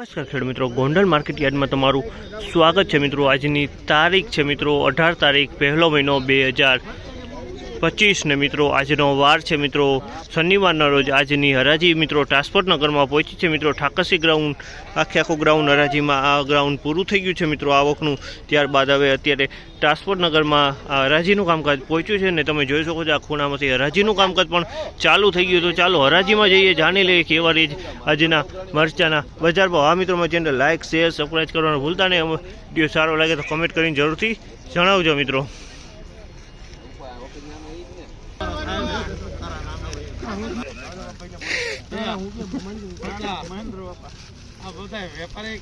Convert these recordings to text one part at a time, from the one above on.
નમસ્કાર ખેડ મિત્રો, ગોંડલ માર્કેટ યાર્ડમાં તમારું સ્વાગત છે મિત્રો. આજની તારીખ છે મિત્રો, અઢાર તારીખ, પહેલો મહિનો બે હજાર પચીસ ને મિત્રો, આજનો વાર છે મિત્રો. શનિવારના રોજ આજની હરાજી મિત્રો ટ્રાન્સપોર્ટનગરમાં પહોંચી છે મિત્રો. ઠાકસી ગ્રાઉન્ડ આખે આખું ગ્રાઉન્ડ હરાજીમાં આ ગ્રાઉન્ડ પૂરું થઈ ગયું છે મિત્રો આવકનું. ત્યારબાદ હવે અત્યારે ટ્રાન્સપોર્ટ નગરમાં આ હરાજીનું કામકાજ પહોંચ્યું છે ને તમે જોઈ શકો છો આ ખૂણામાંથી હરાજીનું કામકાજ પણ ચાલુ થઈ ગયું તો ચાલો હરાજીમાં જઈએ, જાણી લઈએ કેવા રીત આજના મરચાના બજાર ભાવ. આ મિત્રો, મારી ચેનલ લાઇક શેર સબસ્ક્રાઈબ કરવાનું ભૂલતા નહીં. વીડિયો સારો લાગે તો કમેન્ટ કરીને જરૂરથી જણાવજો મિત્રો. Yeah. વેપારી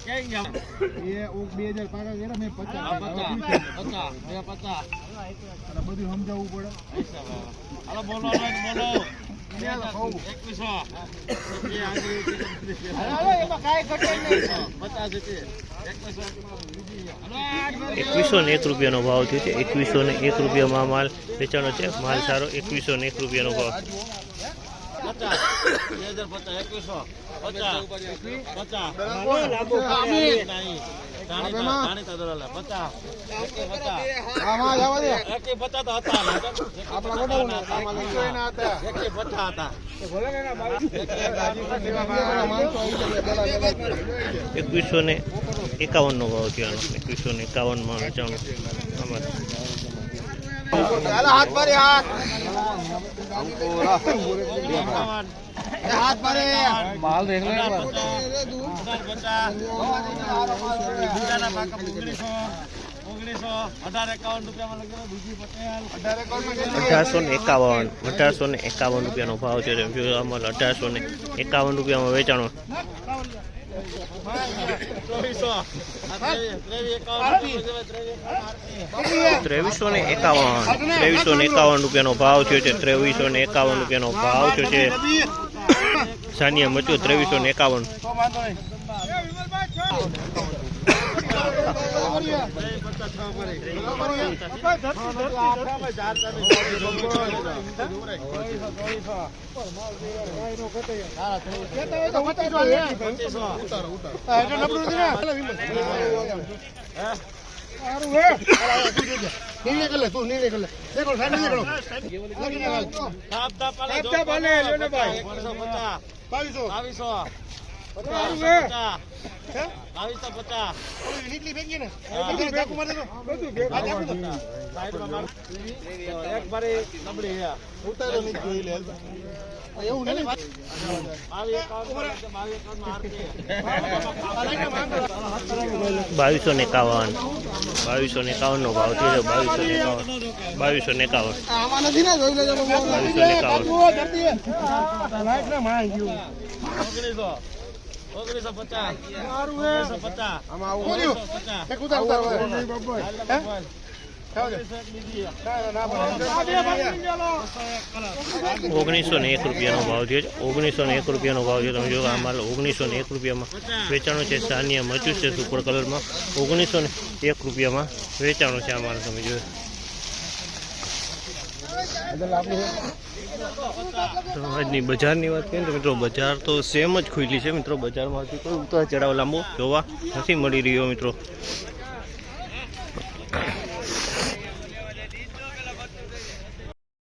એકવીસો ને એક રૂપિયાનો ભાવ થયો છે. એકવીસો ને એક રૂપિયામાં માલ વેચાણો છે. માલ સારો એકવીસો ને એક રૂપિયાનો ભાવ. પચાસ. બે હજાર પચાસ એકવીસો. પચાસ. ને. એકાવન નો એકવીસો ભાવ થયો એકવીસો ને એકાવનમાં વેચાણું. આમાં. હાથ મારે હાથ. એ હાથ મારે અઢારસો ને એકાવન, અઢારસો ને એકાવન રૂપિયાનો ભાવ છે. જો અઢારસો ને એકાવન રૂપિયામાં વેચાણો. ત્રેવીસો ને એકાવન. ત્રેવીસો ને એકાવન રૂપિયાનો ભાવ થયો છે. ત્રેવીસો ને એકાવન રૂપિયાનો ભાવ થયો છે. સાનિયા મચ્યો ત્રેવીસો ને એકાવન. નિર્ણય કર બાવીસો એકાવન. બાવીસો ને એકાવન નો ભાવ થયો બાવીસો એકાવન. બાવીસો એકાવન. બાવીસો એકાવન. ઓગણીસો ને એક રૂપિયાનો ભાવ છે. ઓગણીસો ને એક રૂપિયાનો ભાવ છે. તમે જો આ માલ ઓગણીસો ને એક રૂપિયામાં વેચાણો છે. સાનિયા મચું છે સુપર કલરમાં. ઓગણીસો ને એક રૂપિયામાં વેચાણો છે આ માલ, તમે જોયો તો આજની બજારની વાત કરીએ તો મિત્રો બજાર તો સેમ જ ખુલ્લી છે. મિત્રો બજારમાંથી કોઈ ઉતાર ચઢાવ લાંબો જોવા નથી મળી રહ્યો મિત્રો.